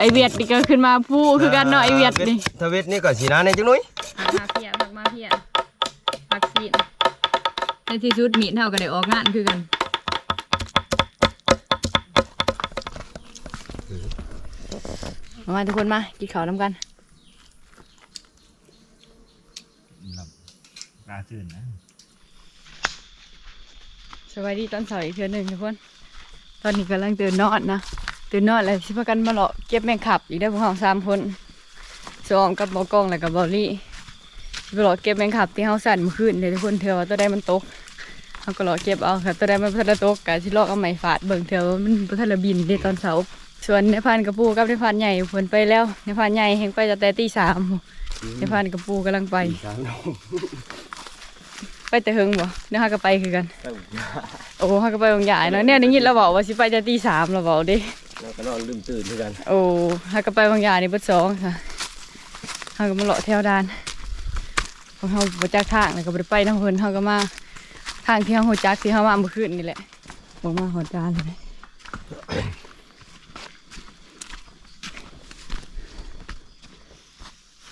ไอเวียดนี่ก็ขึ้นมาผู้คือกันเนาะไอเวียดนี่ทวิตนี่ก็สีน้าในจังนุ้ยมาเพียพักมาเพียพักซีนในที่สุดมีดเท่าก็ได้ออกงานคือกันมาทุกคนมากินข้าวน้ำกันกล้าตื่นนะสวัสดีตอนเสาร์อีกเทือหนึ่งทุกคน ตอนนี้กำลังตื่นนอนนะ ตื่นนอนแล้วสิพากันมาเลาะเก็บแมงขับอีกได้พวกเราสามคนสองกับบอกองแล้วกับบอลลี่ไปเลาะเก็บแมงขับที่เฮาสั่นเมื่อคืนเลยทุกคนเถื่อว่าตัวใดมันตกเขาก็เลาะเก็บเอาค่ะตัวใดมันพันตกกะที่ลอกเอาไม้ฟาดเบิ่งเถื่อว่ามันพันละบินในตอนเสาร์ส่วนในพานกระปูกับในพานใหญ่เพิ่นไปแล้วในพานใหญ่เฮงไปจะแต่ตีสามในพานกระปูกำลังไปสามน้องไปแต่เฮงบ่เดี๋ยวเฮาก็ไปคือกัน โอ้เขาก็ไปบางอย่างเนาะเนี่ยได้ยินเราบอกว่าสิไปจะตีสามเราบอกดิ เราก็นอนลืมตื่นด้วยกัน โอ้เขาก็ไปบางอย่างในเบิดสองค่ะเขาก็มาเลาะแถวดานของเขาบจักทางแล้วก็บ่ไปไปน้ำเพิ่นเขาก็มาทางที่เขาหัวจักที่เขามาเมื่อคืนนี่แหละบอกมาหอดจานเลย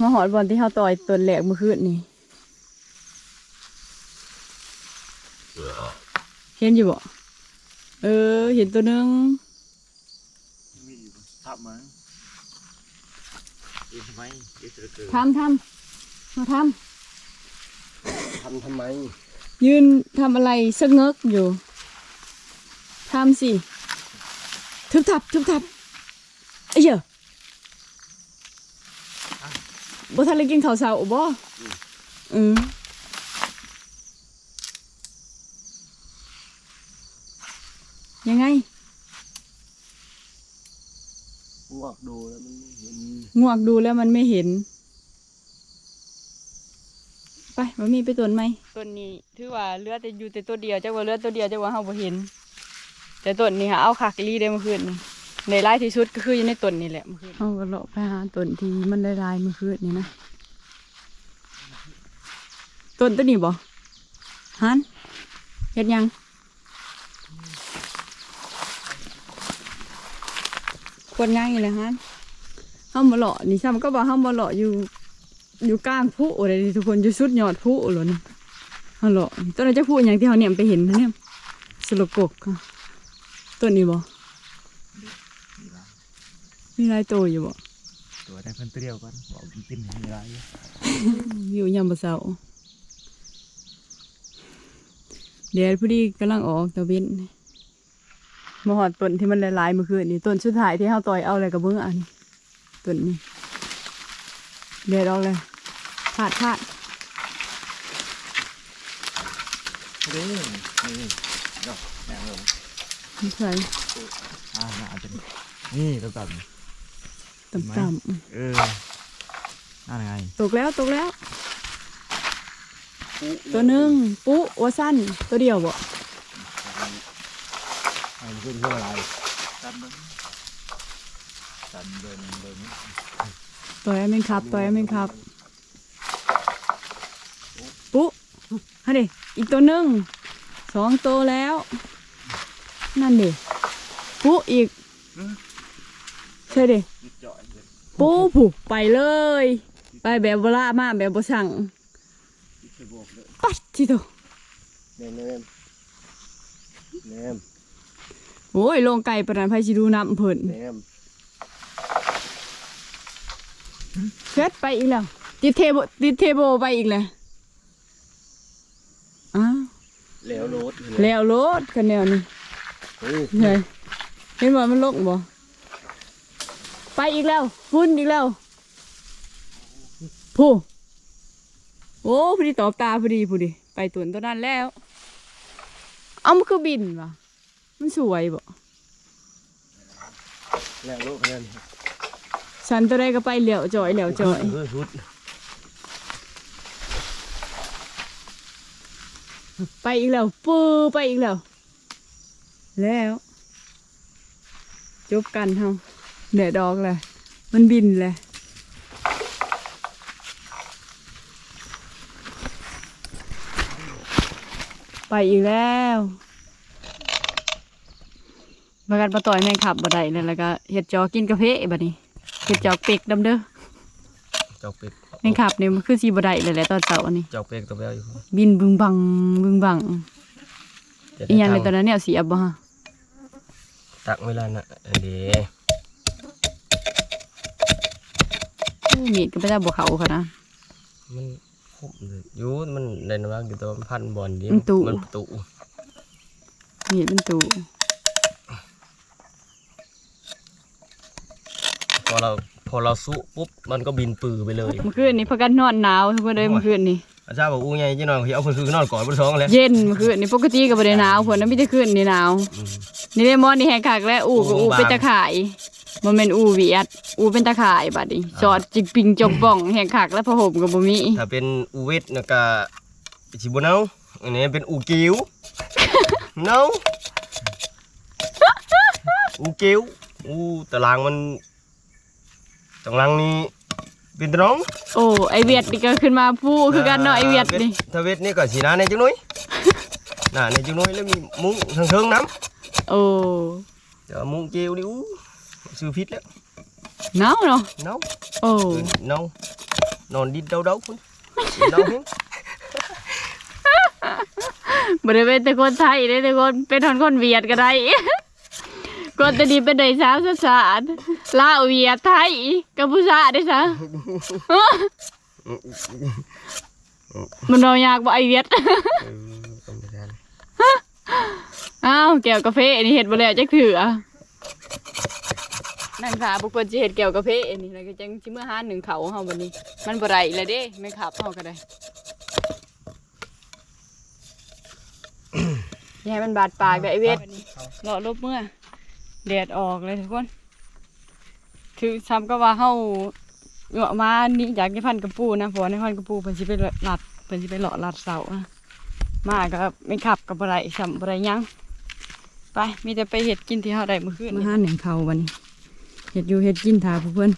มาหอดบอลที่เขาต่อยตัวแหลกเมื่อคืนนี่เห็นอยู่บ่เออ เห็นตัวหนึง ทับมั้งอีทำไมอีตะเกิดทำทำมาททำทำไมำยืนทำอะไรสะเงกอยู่ทำสิทึบทับทึบทับไอ้เหี้ยบ่ทันเลยกินข้าวเช้าบ่อืมยังไง งอกดูแล้วมันไม่เห็นงวกดูแล้วมันไม่เห็น ไปมามีไปต้นไหมต้นนี้ถือว่าเหลือแต่อยู่แต่ตัวเดียวจักว่าเหลือตัวเดียวจักว่าเฮาบ่เห็น แต่ต้นนี้ค่ะเอาคักอีหลีได้เมื่อคืนนี่ในรายที่สุดก็คืออยู่ในต้นนี่แหละเมื่อคืนเฮาก็เลาะไปหาต้นที่มันได้ลายๆเมื่อคืนนี่นะต้นตัวนี้บ่ฮันเฮ็ดหยัง ควรง่ายเลยฮันเฮามาเลาะนี่ซ้ำก็บอกเฮามาเลาะอยู่ อยู่กลางผู้อะไรนี่ทุกคนอยู่สุดยอดผู้เลยนะเฮาเลาะต้นนั้นจะพูดอย่างที่เฮาเนี่ยไปเห็นนะเนี่ยสลกกค่ะต้นนี้บ่มีหลายตัวอยู่บ่ตัวได้เพิ่นเตรียวก่อนบอกมันตินมีอะไรอยู่อยู่ยามบ่เช้าเดี๋ยวพอดีกำลังออกตะเวน มาหอดต้นที่มันหลายๆเมื่อคืนนี่ต้นสุดท้ายที่เฮาต่อยเอาอะไรกับเบิ่งอันนี้ต้นนี้เดี๋ยวออกเลยพลาดพลาดเด้นี่ดอกแหนมลงไม่ใช่อ่าน่าจะนี่ตัวตัดต่ำเออนั่นไงๆตกแล้วตกแล้ว ตัวหนึ่งปุ๊ว่าสั้นตัวเดียวบ่ มันขึ้นเพื่ออะไรตัดเบิ้งตัดเบิ้งเบิ้งตัวไอ้แม่งครับตัวไอ้แม่งครับปุ๊ฮะดิอีกตัวหนึ่งสองตัวแล้ว นั่นดิปุ๊อีกใช่ดิยิบจ่อยเลยปุ๊ผูกไปเลย ไปแบบโบราณมาแบบบ่สั่งยิบไปบอกเลยปัดที่ตัวแนมแนมแนม โอ้ยลงไก่ปานนันไพสิดูน้ำเพิ่นแนมเช็ดไปอีกแล้ว ติดเทโบติดเทโบไปอีกแล้วอ้าวแล้วโรดแล้วรถกันแนวนี้เฮ้ยเฮ้ยเห็นว่ามันลกบ่ไปอีกแล้วฟุ้นอีกแล้วผู้โอ้พอดีตอบตาพอดีพอดี ไปตุนตัวนั้นแล้ว เอามันคือบินวะ มันสวยบ่แล้วโรดนั่นฉันตัวใดก็ไปเหลียวจ่อยเหลียวจ่อยเฮ้ยชุดไปอีกแล้วปื้อไปอีกแล้ว แล้วจบกันเฮาเดือดดอกเลยมันบินเลยไปอีกแล้ว มากันมาต่อยแมงขับบ่ได้เลยแล้วก็เห็ดจอกินกาแฟบัดนี้เห็ดจอกเป็กดำเด้อเจ้าเป็ดแมงขับเนี่ยมันคือสีบไดเลยแหละตอนเสาร์นี่เจ้าเป็ดตัวแววอยู่บินบึงบังบึงบังจะได้อีหยังในทำตอนนั้นเนี่ยเสียบ่ฮะตักเวลาน่ะอันเดีอู้มีดก็ไม่ได้บ่เขาค่ะนะมันคมเลยอยูมันในนวักอยู่ตัวมันพันบอลดิมันตุมันตุมีดเป็นตู พอเราพอเราสู้ปุ๊บมันก็บินปือไปเลยเมื่อคืนนี้พากันนอนหนาวทุกคนเลยเมื่อคืนนี้อาจารย์บอกอู้ไงจีนอนเขาเอาคนคือนอนก่อนบนท้องแล้วเย็นเมื่อคืนนี้ปกติก็บ่ได้หนาวฝนนั้นไมแต่ได้คืนนี่หนาวอืมนี่ได้มอนนี่แหกคักและอูก็อูอูบางเป็นตะข่ายบ่แม่นอูเวียดอูเป็นตะข่ายบัดนี้จอดจิกปิงจกป่องแหกคักและผ้าห่มก็บ่มีถ้าเป็นอูเวทนะก็ชิบุเนาอันนี้เป็นอูกิวเนาอูกิวอูตารางมัน ตารางนี้เป็นตรองโอ้ไอเวียดนี่ก็ขึ้นมาผู้คือกันเนาะไอเวียดนี่ถ้าเวทนี่ก็สีน้าในจังนุ้ยน่ะในจังนุ้ยแล้วมีมุ้งทางเทิงน้โอ้ำเดี๋ยวมุ้งเจลดิอู้ซื้อพิษแล้วหนาวเนาะเนาโอ้ Ừ, เนานอนดินเดาๆคุณเนาเห็นบ่ได้เป็นแต่คนไทยเด้แต่คนเป็นคนคนเวียดก็ได้ คนแตะดีเป็นได้สาวสสารลาวเวียดไทยกัมพูชาได้ซะมันเอายากบ่ไอเวียดเออธรรมดาอ้าวแก้วกาแฟอันนี้เห็ดบ่แล้วจักถืออะนั่งขาบุกคนสิเห็ดแก้วกาแฟอันนี้แล้วก็จังสิมื้อหาหนึ่งเขาเฮาบัดนี้ มันบ่ได้แล้วเด้ไม่ขับเฮาก็ได้อย่าให้มันบาดปากเด้อไอเวทเลาะลบเมื่อ แดดออกเลยทุกคน คือซ้ำก็ว่าเฮาเหงาะมานี่อยากจะพันกระปูนะเพราะว่าในพันกระปูเพิ่นสิไปลัดเพิ่นสิไปเลาะลัดเสาอะมาก็ไม่ขับกับอะไรสัมอะไรยังไปมีแต่ไปเห็ดกินที่เฮาได้เมื่อคืนมาห้าหนึ่งเขาวันนี้เห็ดอยู่เห็ดกินทาผู้เพื่อน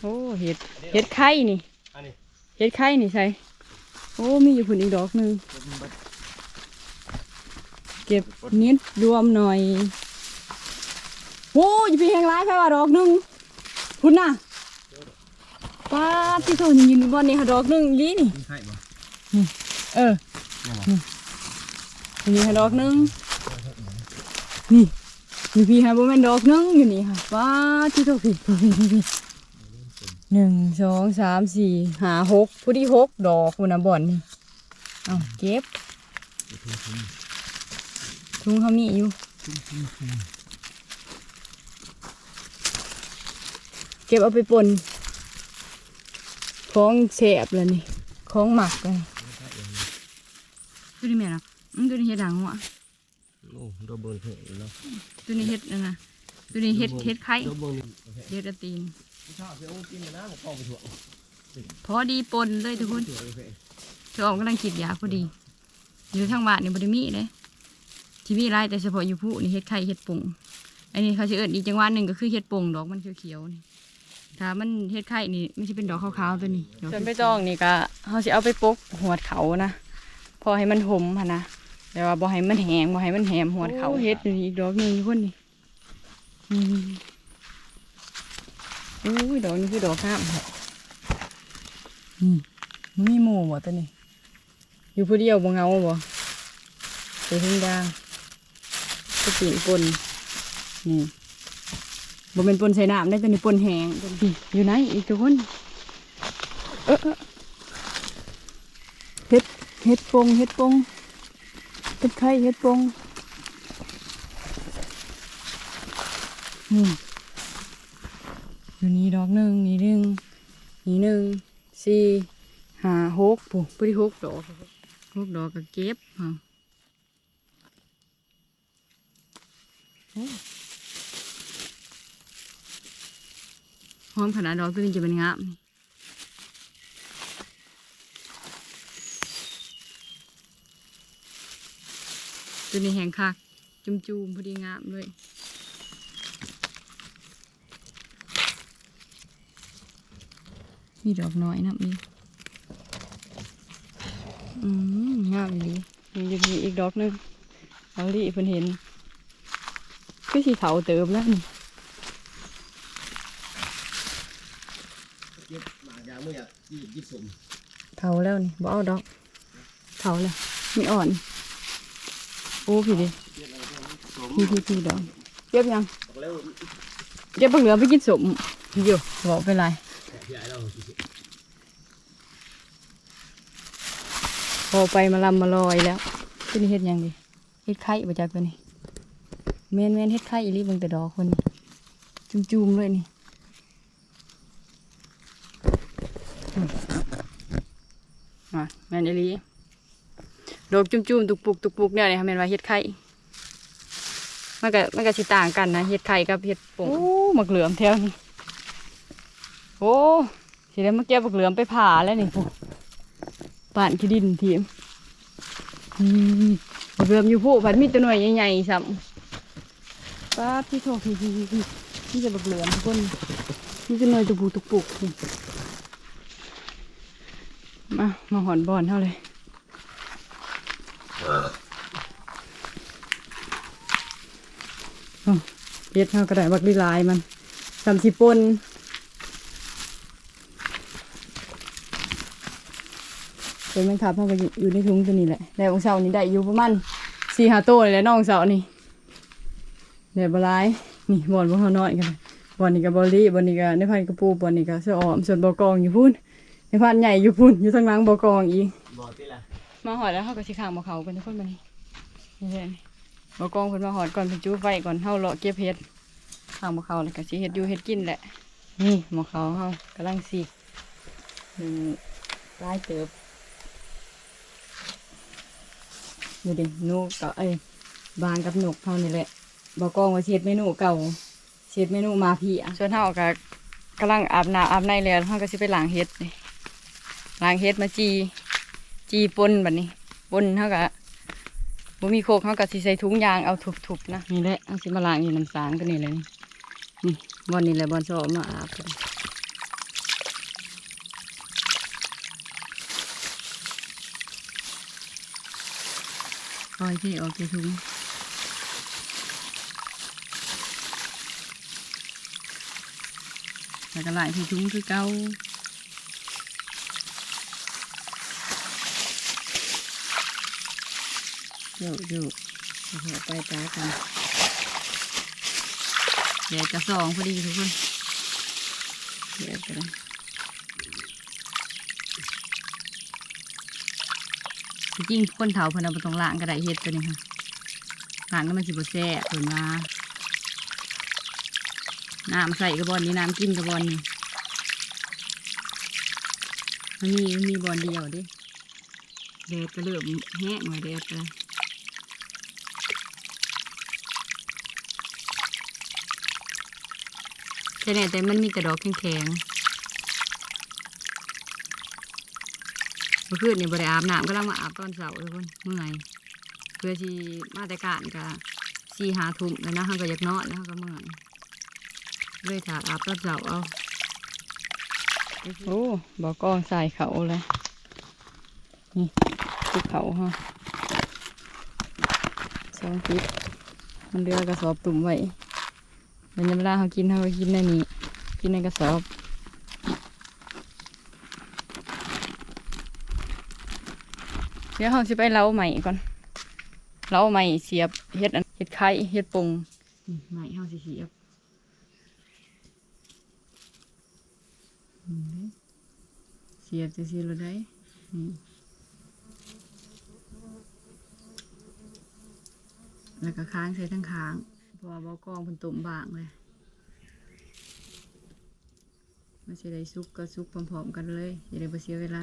โอ้เห็ดเห็ดไข่นี่อันนี้เห็ดไข่นี่ใช่โอ้มีอยู่ผุนอีกดอกหนึ่ง เก็บนิดรวมหน่อยโอ้ยพี่แหงร้ายแค่ว่าดอกหนึ่งพุ่นน่ะป้าที่เขายืนอยู่บนนี่ค่ะดอกหนึ่งอีหลีนี่มีไข่บ่เออนี่ค่ะดอกหนึงนี่มีพี่ค่ะบ่แม่นดอกหนึงอยู่นี่ค่ะว้าที่ดอกพี่พี่พี่พี่หนึ่งสองสามสี่ห้าหกผู้ที่หกดอกคุณนะบ่อนนี่เอาเก็บ ถุงเขามีอยู่ เก็บเอาไปป่นของแสบเลยนี่ของหมักเลยดูดิแม่นะอืมดูดิเห็ดหางหัวโอ้ดอกเบิร์นเห็นแล้วตัวนี้เห็ดนั่นนะตัวนี้เห็ดเห็ดไข่ดอกเบิร์นนี่เห็ดกระตีนชอบเสียโอ้กินนะมันเข้าไปถ่วงพอดีปนเลยทุกคนเธอออกกำลังขีดยาพอดีอยู่ทางบ้านนี่บริมีเลย ที่มีไรแต่เฉพาะอยู่ผู้นี่เห็ดไข่เห็ดปุ่งอันนี้เขาจะเอิญอีกจังหวะหนึ่งก็คือเห็ดปุ่งดอกมันเขียวๆนี่ถ้ามันเห็ดไข่นี่ไม่ใช่เป็นดอกขาวๆตัวนี้ส่วนไปตองนี่ก็เขาจะเอาไปปกหัวเขานะพอให้มันหมค่ะนะแต่ว่าบ่ให้มันแหงบ่ให้มันแหมหัวเขาเห็ดนี่อีกดอกหนึ่งทุกคนนี่อืมอุ้ยดอกนี้คือดอกข้ามค่ะอืมมันมีหมู่บ่ตัวนี้อยู่ผู้เดียวบ่เหงาบ่ไปทิ้งดาง ก็ปีนปนนี่บ่เป็นปนใส่น้ำได้ตัวนี้ปนแห้งตัวนี้อยู่ไหนอีกทุกคนเออเออเฮ็ดเฮ็ดปงเฮ็ดปงเฮ็ดไข่เฮ็ดปงนี่อยู่นี่ดอกหนึ่งนี่หนึ่งนี่หนึ่งสี่ห้าหกปุ๊บปุ๊บหกดอกหกดอกก็เก็บเอาโอ้ หอมขนาดดอกตัวนี้จะเป็นงามตัวนี้แห้งคักจุ่มๆพอดีงามเลยมีดอกน้อยนะมีอืมงามดียังมีอีกดอกหนึงเอาลีเพิ่นเห็น ก็อสีเขาเติมแล้วไเย็างเถาแล้วนี่บ่เอาดอกเถาแล้วมีอ่อน โอ้พี่ดิพี่พี่พี่ดอกเย็บยังเย็บบักเหลือไปกินสมอยู่บอกไปไรพอไปมาลำมาลอยแล้วที่นี่เห็ดยังดิเฮ็ดไข่ประจักษ์ไปนี้ แม่นแม่นเฮ็ดไข่อีหลีเบิ่งแต่ดอกคนนี้จุ่มๆเลยนี่อืมอะแม่นอีหลีดอกจุ่มๆตุกปุกตุกปุกเนี่ยนี่ค่ะแม่นว่าเฮ็ดไข่มันก็มันก็สิต่างกันนะเฮ็ดไข่กับเฮ็ดโป่งโอ้มักเหลือมแถวนี้โอ้สิได้มาเก็บมักเหลือมไปผ่าแล้วนี่พวกป่านขี้ดินทีมอืมเริ่มอยู่ผู้ผัดมีตัวหน่วยใหญ่ๆซ้ำ ป้าดพี่โทพี่พี่พี่พี่นี่จะบักเหลือมทุกคนนี่ตัวหน่วยตุกปุกตุกปุกนี่มามาหอนบอนเท่าเลยอ้าวเฮ็ดเท่ากระดาษบักดีลายมันสามสิบปนเป็นแมงคับเขาก็อยู่อยู่ในถุงตัวนี้แหละแล้วองเสานี่ได้อยู่ประมาณสี่ห้าตัวเลยแหละน้องเสานี่ เดี๋ยวบหลายนี่บอลบ่เขาน้อยกันบอลนี่กับบอลลี่บอลนี่กับในพันกระปูบอลนี่กับเสื้อออมส่วนบอกองอยู่พุ่นในพันใหญ่อยู่พุ่นอยู่ทางหลังบอกองอีกบอกที่ละมาหอดแล้วเขาก็สิข้างบ่เขากันทุกคนมานี่นี่แหละนี่บอกองเพิ่นมาหอดก่อนเพิ่นจู้ไฟก่อนเฮาเลาะเก็บเห็ดข้างบ่เขาแล้วก็สิเฮ็ดอยู่เฮ็ดกินแหละ นี่หมอเขาเฮากำลังสิหนึ่งลายเติบดูดิหนูก็เอ้ยบางกับหนกเท่านี่แหละ บอกกองว่าเช็ดเมนูเก่าเช็ดเมนูมาพี่อะส่วนเท่ากับกำลังอาบน้ำอาบในแล้วเท่าก็สิไปล้างเฮ็ดนี่ล้างเฮ็ดมาจี จีปนแบบนี้ปนเท่ากับบ่มีโคกเท่ากับสิใส่ถุงยางเอาทุบๆนะนี่แหละเอาสิมาล้างอยู่น้ำสางก็นี่เลยนี่นี่บอนนี่แหละบอนสอบมาอาบปล่อยที่ออกจากถุง แล้วก็ไล่ที่ถุงคือเก่าโยกโยกเอาหัวไปตากันเดี๋ยวจะสองพอดีทุกคนเดี๋ยวกันจริงๆคนเถาเพนเอาไปตรงล่างกระไดเฮ็ดตัวนี้ค่ะล่างก็มันสิบแซ่บเพิ่นว่า น้ำใส่กระบอนนี้น้ำกินกระบอนนี่มันมีมีบอนเดียวดิแดดก็เริ่มแห้งเลยแดดเลยแต่เนี่ยแต่มันมีแต่ดอกแข็งๆเมื่อคืนนี่บริอาบน้ำก็ลังมาอาบตอนเสาร์ทุกคนเมื่อยเพื่อที่มาต่การกะสี่หาทุ่มแล้วนะเขาก็อยากนอนแล้วเขาก็เมื่อย เลยถาดอาบรับเจ้าเอา โอ้บอกกองใส่เขาเลยนี่ติดเขาฮะสองติดมันเรือกระสอบตุ่มไว้มันยังเวลาเขากินเขาก็กินในนี้ กินในกระสอบเดี๋ยวเขาจะไปเล้าใหม่ก่อนเล้าใหม่เสียบเฮ็ดอันเฮ็ดไข่เฮ็ดปงนี่ใหม่เขาสิเสียบ เสียบจะเสียเราได้นี่แล้วก็ค้างใส่ทั้งค้างเพราะว่าบากองเป็นตุ่มบางเลยมันจะได้ซุกก็ซุกพร้อมๆกันเลยอย่าได้ไปเสียเวลา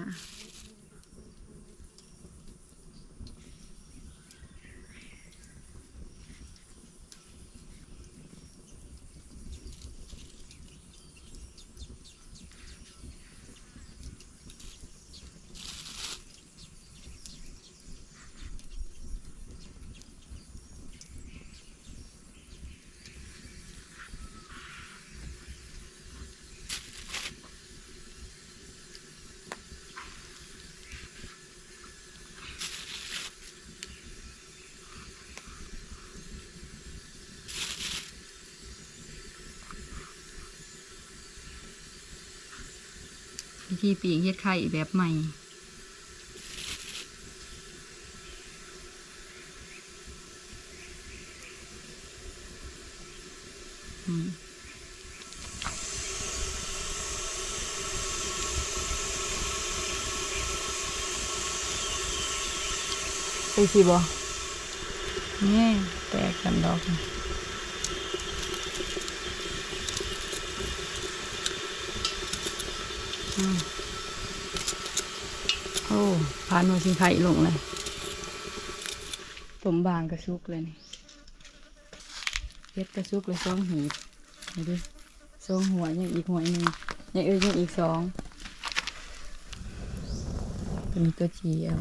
ธีปีกเฮ็ดไข่แบบใหม่อืมไปสิบ่นี่แตกกันดอกนี่อืม โอ้ผ่านมาสิไข่ลงเลยต้มบางกระซุกเลยนี่เฮ็ดกระซุกเลยสองหีบนี่ดิสองหัวยังอีกหัวหนึ่งยังเอ้ยยังอีกสองตัวนี้ตัวจีเอา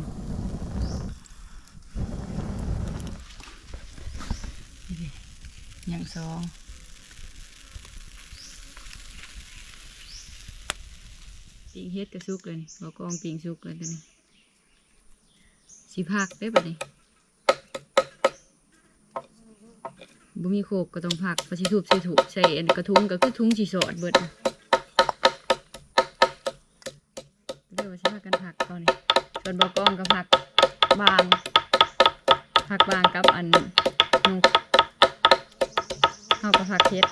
อย่างสอง ปิงเฮ็ดกระซุกเลยนี่บอกกองปิงซุกเลยตัวนี้สีผักได้ปะนี่บ่มีโคกก็ต้องผักปสิถูบใส่ถูกใส่อันกระทุ้งก็คือทุ้งสีสอดเบิดเรียกว่าสิผักกันผักตอนนี้ส่วนบอกกองก็ผักบางผักบางกับอันนกเอากับผักเพ็ด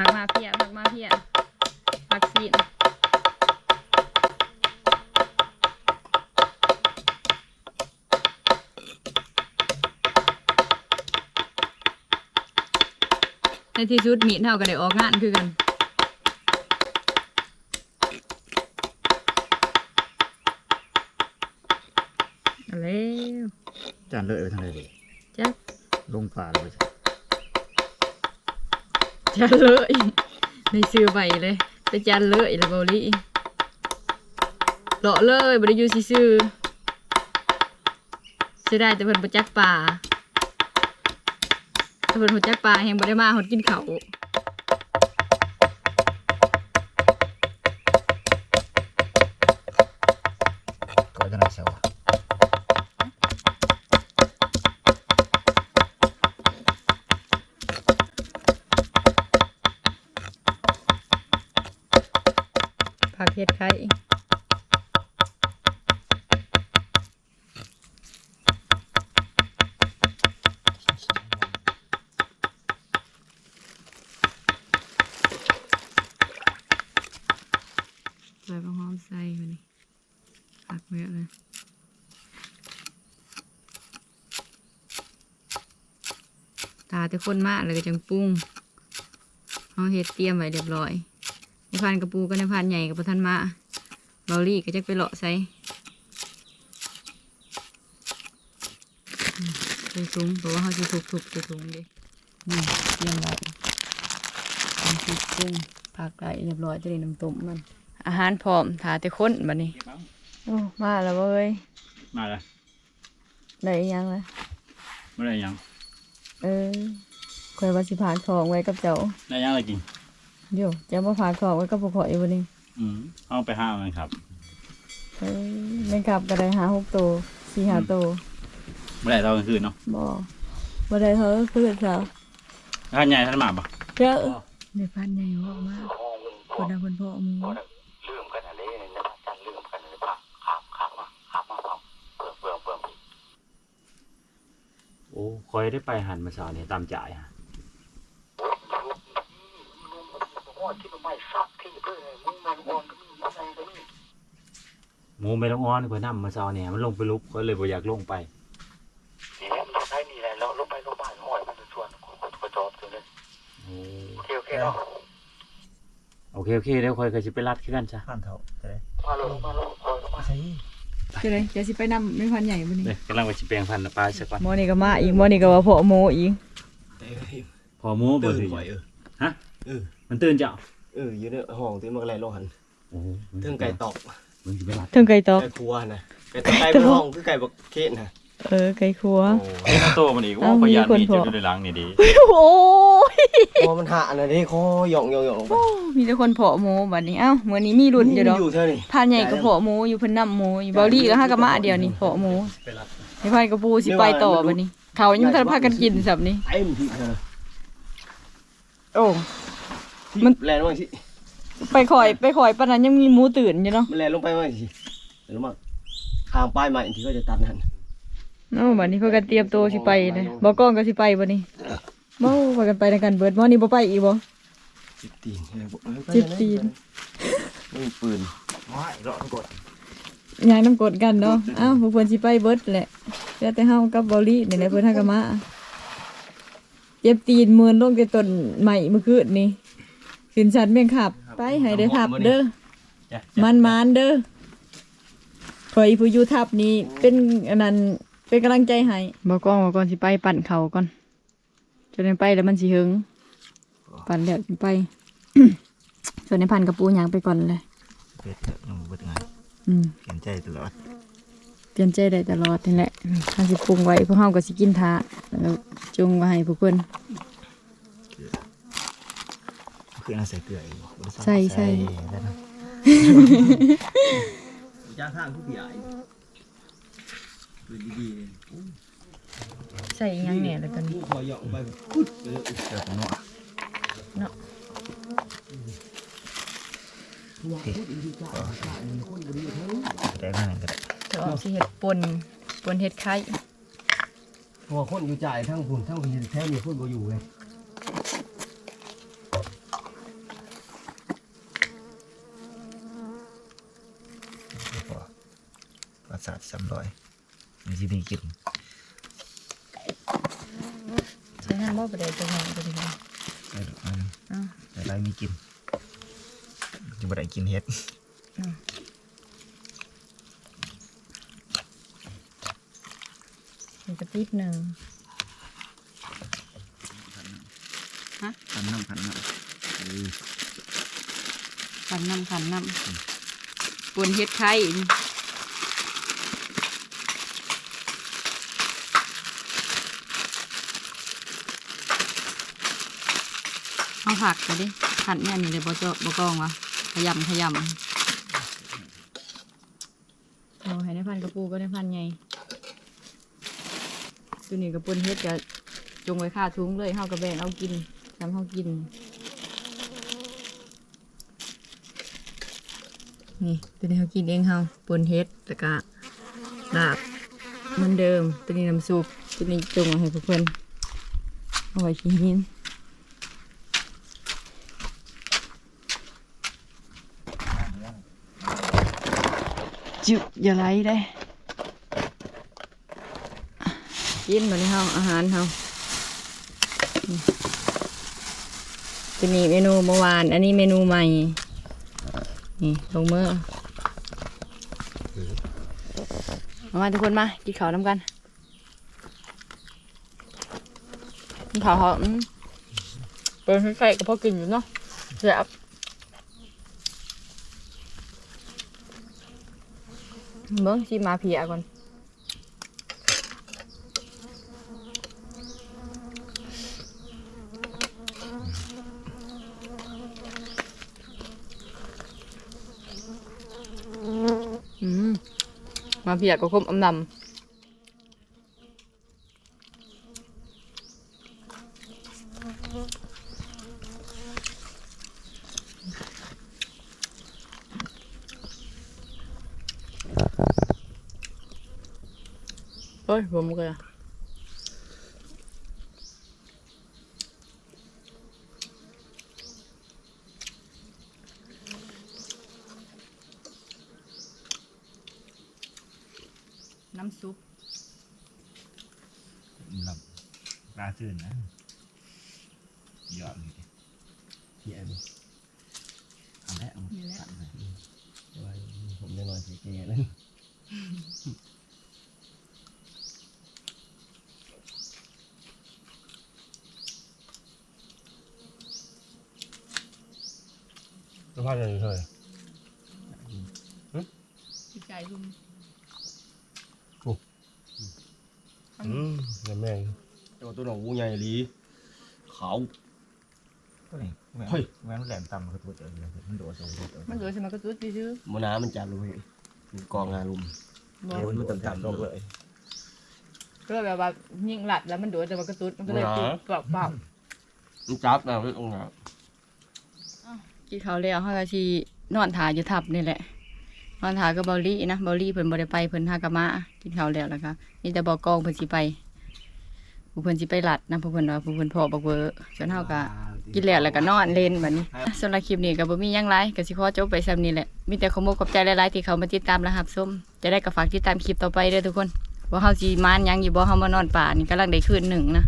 ผักมาเพียผักมาเพียผักซีนในที่สุดมีดเท่าก็ได้ออกงานคือกันเอาแล้วจานเลอะไปทางไหนเลยจักลงป่าเลย จานเลยในซื้อใบเลยไปจานเลยแล้วบอลี่เลาะเลยบริยูซิซื้อซื้อได้แต่เพิ่นประจักป่าแต่เพิ่นหัวจักป่าแหงบริมาหดกินเขา ผักเห็ดไข่ใส่บะหอมใส่มานี่ผักเยอะเลยตาแต่คนมากเลยจังปรุงเอาเห็ดเตรียมไว้เรียบร้อย พันกระปูก็ในพันใหญ่กับพทันมาเบาลี่ก็จะไปเลาะใส่อืมใส่ถุงเพราะว่าเขาจะถูกถูกใส่ถุงเดินี่เตรียมไว้น้ำพริกปรุงผักได้เรียบร้อยจะได้น้ำต้มมัน อาหารพร้อมถาแต่คนบัดนี้โอ้มาแล้วเว้ยมาเลยได้อีหยังเลยไม่ได้ยัง เออคอยว่าสิผากทองไว้กับเจ้าได้ยังอะไรกิน เดี๋ยวจะมาผากทองไว้กับพวกข่อยวันนี้อืมเอาไปห้ามันครับเอ้ยแม่งขับก็ได้หาหกตัวสี่หาตัวไม่ได้ตอนกลางคืนเนาะบ่บ่ได้เธอเพื่อนสาวท่านใหญ่ท่านหมาปะเยอะในพันใหญ่ว่าออกมากคนดังคนพ่อหมูลืมกันอะไรเนี่ยนะการลืมกันเลยปะขับขับมาขับมาขับเปลืองเปลืองเปลืองโอ้คอยได้ไปหันมาสาวเนี่ยตามจ่ายฮะ โอ้ยที่มันไม่ซักที่เพื่อนมึงมันอ่อนก็มีอะไรก็มีหมูไม่ต้องอ้อนคอยนำมมาสาวเนี่ยมันลงไปลุกคอยเลยบ่อยากลงไปนี่แหละมันใช้นี่แหละแล้วลงไปลงบ้านห้อยมันจะชวนคนกระจอบตัวเลยโอ้โอเคโอเคเนาะโอเคโอเคเดี๋ยวคอยก็สิไปรัดขึ้นกันจ้ะผ่านเถอะจะได้มาลงมาลงคอยมาใช่จะได้จะสิไปนำไม่พันใหญ่วันนี้เดี๋ยวกำลังไปสิแปลงพันปลาสักก่อนหมนี่ก็มาอีกหมนี่ก็ว่าพอหมูอีกพอหมูบ่ถือยฮะเออ มันตื่นเจ้าเอออยู่ในห้องที่มันอะไรโลหันโอ้โหเทิงไก่ตอกมึงสิไปรัดถึงไก่ตอกไก่ครัวนะไก่ตอกไก่เป็นห้องคือไก่บักเคนนะเออไก่ครัว โอ้ไอ้โตมันอีกโอ้เอ้าประหยัดมีคนมีพอ เจ็บอยู่ในหลังนี่ดีโอ้ยพอมันหาอันนั้นนี่คอหย่องหย่องหย่องลงไปมีแต่คนเพาะหมูบัดนี้เอ้ามื้อนี้มีรุ่นอยู่ดอกอยู่เท่านี้พันใหญ่ก็เพาะหมูอยู่เพิ่นนำหมูอยู่เบาลี่ก็หากะมาเดียวนี่เพาะหมูไปรัดไอ้พันกระปูสิไปต่อบัดนี้เขายังบ่ทันพากันกินสับนี้ไอ้มันที่เธอโอ้ มันแรงมากสิไปคอยไปคอยปานนั้นยังมีหมูตื่นอยู่เนาะมันแรงลงไปมากสิเดี๋ยวลงมาทางป้ายใหม่ที่เขาจะตัดนั่นเอ้าบัดนี้เพิ่นก็เตรียมตัวสิไปเลยบ่กล้องก็สิไปบัดนี้บ่ว่ากันไปในกันเบิดบ่นี่บ่ไปอีกบ่จิบตีนจิบตีนไม่มีปืนว้ายรอดกดยายน้ำกดกันเนาะอ้าวพวกเพิ่นสิไปเบิดแหละเหลือแต่เฮากับเบอลลี่นี่แหละเพิ่นหากันมาเจ็บตีนมือนลงแต่ต้นใหม่เมื่อคืนนี่ ขึ้นชันแม่งขับ ไปให้ได้ทับเด้อมันมานๆเด้อคอยผู้อยู่ทับนี้เป็นอันนั้นเป็นกำลังใจให้บอกก่อนบอกก่อนสิไปปั่นเขาก่อนจนไปแล้วมันสิหึงปั่นแล้วสิไป ส่วนในพันกระปูยางไปก่อนเลยเป็ดเถอะน้องเบิดงานอืมเปลี่ยนใจตลอดเตรียมใจได้ตลอดนี่แหละถ้าสิปรุงไว้พวกเฮาก็สิกินทาแล้วจุงไว้ให้พวกเพิ่น คือเอาใส่เกลืออีกบ่บ่ได้ใส่ใส่ แล้วนะจ้างข้างผู้ใหญ่ปืนดีใส่ยังเนี่ยแล้วกันๆผู้คอยเหยาะไปพุดไปเลยเกลือกับนัวเนาะ แต่ก็นั่นก็ได้จะออกสิเฮ็ดปนปนเฮ็ดไข่ หัวคนอยู่จ่ายทั้งคุณทั้งพี่แท้มีคนบ่อยู่เลย พอประสาทสามร้อยมันสิมีกินใช้น้ำบ่บ่ได้จังหวะบ่ได้ได้ดอกมันอ้าวแต่ไรมีกินจะบ่ได้กินเฮ็ดมันจะติดหนึ่งขันน้ำขันน้ขันน้ำขันน้ำปนเฮ็ดไข่ เอาผักไปดิขันเนี่ยนี่เลยบ่เจบ่กองวะขยำขยำเอาให้ในพันกระปูก็ในพันไงตัวนี้กระปุนเฮ็ดจะจงไว้ค่าทุ้งเลยเฮากระแบงเอากินทำเฮากิน นี่ตัวนี้เขากินเองเขาปนเฮ็ดแล้วก็ลาบเหมือนเดิมตัวนี้น้ำซุปตัวนี้จงเอาให้พวกเพื่อนเอาไว้ชิ้น จุอย่าไหลได้ กินมาในห้องอาหารเขานี่ตัวนี้เมนูเมื่อวาน อันนี้เมนูใหม่ นี่ลงมือมามาทุกคนมา กินข้าวน้ำกันกินข้าวเขาอืมเปิดให้ใครก็พอกินอยู่เนาะแซ่บ เบิ้งชิมมาเพียก่อนอืมมาเพียก็คมอำนำ เฮ้ยผมก็น้ำซุปำลำปลาซื่นนะยอดเลย เหี้ยนี่ เอาแล้วเอา นี่แหละ ตัดเลย ไว้ผมยังนอนสีแก่เลย สภาพยังไงเลย พี่ใจลุง อืมแม่แม่งตัวตัวหนองวูใหญ่ลีขาว ตัวนี้แหวนเฮ้ย แหวนแหลมต่ำมันก็ตัวเจอเลยมันโดดลงโดดลงมันเหลือใช่ไหมกระตุ้ดซื้อมน้ำมันจับลงไปมันกองงานลุมๆบอเดี๋ยวมันต่ำๆลงเลย ก็เลยแบบว่ายิงหลัดแล้วมันโดนแต่มันกระตุ้ดมันก็เลยหรอปุ๊บเปล่าเปล่ามันจับนะมันตรงนั้นกินข้าวแล้วเฮาก็สินอนถ่ายอยู่ทับนี่แหละ นอนถ่ายกับเบาลี่นะเบาลี่เพิ่นบ่ได้ไปเพิ่นหากะมากินข้าวแล้วแล้วก็มีแต่บอกองเพิ่นสิไปผู้เพิ่นสิไปหลัดนะผู้เพิ่นว่าผู้เพิ่นพ่อบักเวอร์ส่วนเฮาก็กินแล้วแล้วก็นอนเล่นบัดนี้สำหรับคลิปนี้ก็บ่มีหยังหลายก็สิขอจบไปซ้ำนี้แหละมีแต่ขอมกขอบใจหลายๆที่เขามาติดตามและรับชมจะได้ก็ฝากติดตามคลิปต่อไปเด้อทุกคนว่าเฮาสิมานหยังอยู่บ่เฮามานอนป่านี่กำลังได้คืนหนึ่งนะ